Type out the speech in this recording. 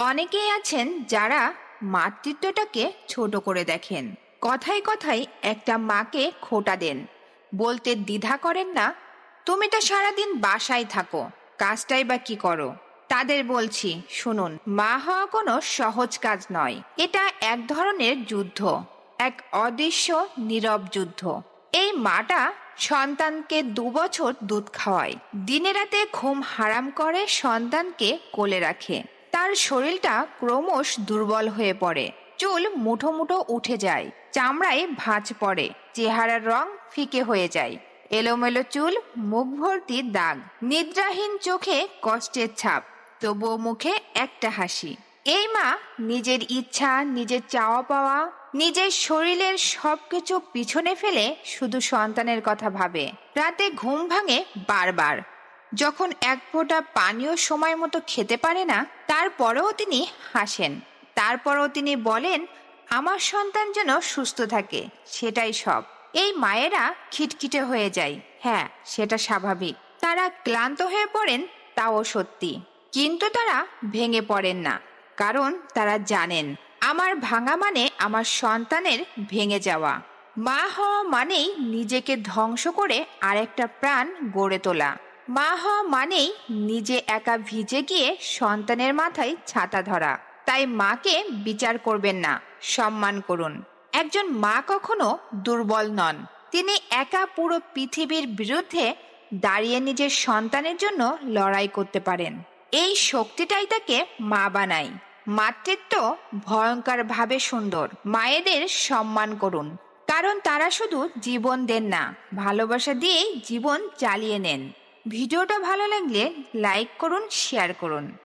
অনেকেই আছেন যারা মাতৃত্বটাকে ছোট করে দেখেন। কথায় কথায় একটা মাকে খোটা দেন। বলতে দ্বিধা করেন না, তুমি তো সারাদিন বাসায় থাকো, কাজটাই বা কি করো? তাদের বলছি, শুনুন, মা হওয়া কোনো সহজ কাজ নয়। এটা এক ধরনের যুদ্ধ, এক অদৃশ্য, নীরব যুদ্ধ। এই মাটা সন্তানকে দু বছর দুধ খাওয়ায়। দিনে রাতে ঘুম হারাম করে সন্তানকে কোলে রাখে। তার শরীরটা ক্রমশ দুর্বল হয়ে পড়ে। চুল মুঠো মুঠো উঠে যায়, চামড়ায় ভাঁজ পড়ে, চেহারার রং ফিকে হয়ে যায়। এলোমেলো চুল মুখ ভর্তি দাগ, নিদ্রাহীন চোখে কষ্টের ছাপ, তবুও মুখে একটা হাসি। এই মা নিজের ইচ্ছা, নিজের চাওয়া পাওয়া, নিজের শরীরের সবকিছু পিছনে ফেলে শুধু সন্তানের কথা ভাবে। রাতে ঘুম ভাঙে বারবার। যখন এক ফোঁটা পানীয় সময় মতো খেতে পারে না, তারপরেও তিনি হাসেন। তারপরেও তিনি বলেন, আমার সন্তান যেন সুস্থ থাকে, সেটাই সব। এই মায়েরা খিটখিটে হয়ে যায়। হ্যাঁ সেটা স্বাভাবিক। তারা ক্লান্ত হয়ে পড়েন, তাও সত্যি। কিন্তু তারা ভেঙে পড়েন না, কারণ তারা জানেন, আমার ভাঙা মানে আমার সন্তানের ভেঙে যাওয়া। মা হওয়া মানেই নিজেকে ধ্বংস করে আরেকটা প্রাণ গড়ে তোলা। মা হওয়া মানেই নিজে একা ভিজে গিয়ে সন্তানের মাথায় ছাতা ধরা। তাই মাকে বিচার করবেন না, সম্মান করুন। একজন মা কখনো দুর্বল নন। তিনি একা পুরো পৃথিবীর বিরুদ্ধে দাঁড়িয়ে নিজের সন্তানের জন্য লড়াই করতে পারেন। এই শক্তিটাই তাকে মা বানায়। মাতৃত্ব ভয়ঙ্কর ভাবে সুন্দর। মায়েদের সম্মান করুন। কারণ তারা শুধু জীবন দেন না, ভালোবাসা দিয়েই জীবন চালিয়ে নেন। ভিডিওটা ভালো লাগলে লাইক করুন শেয়ার করুন।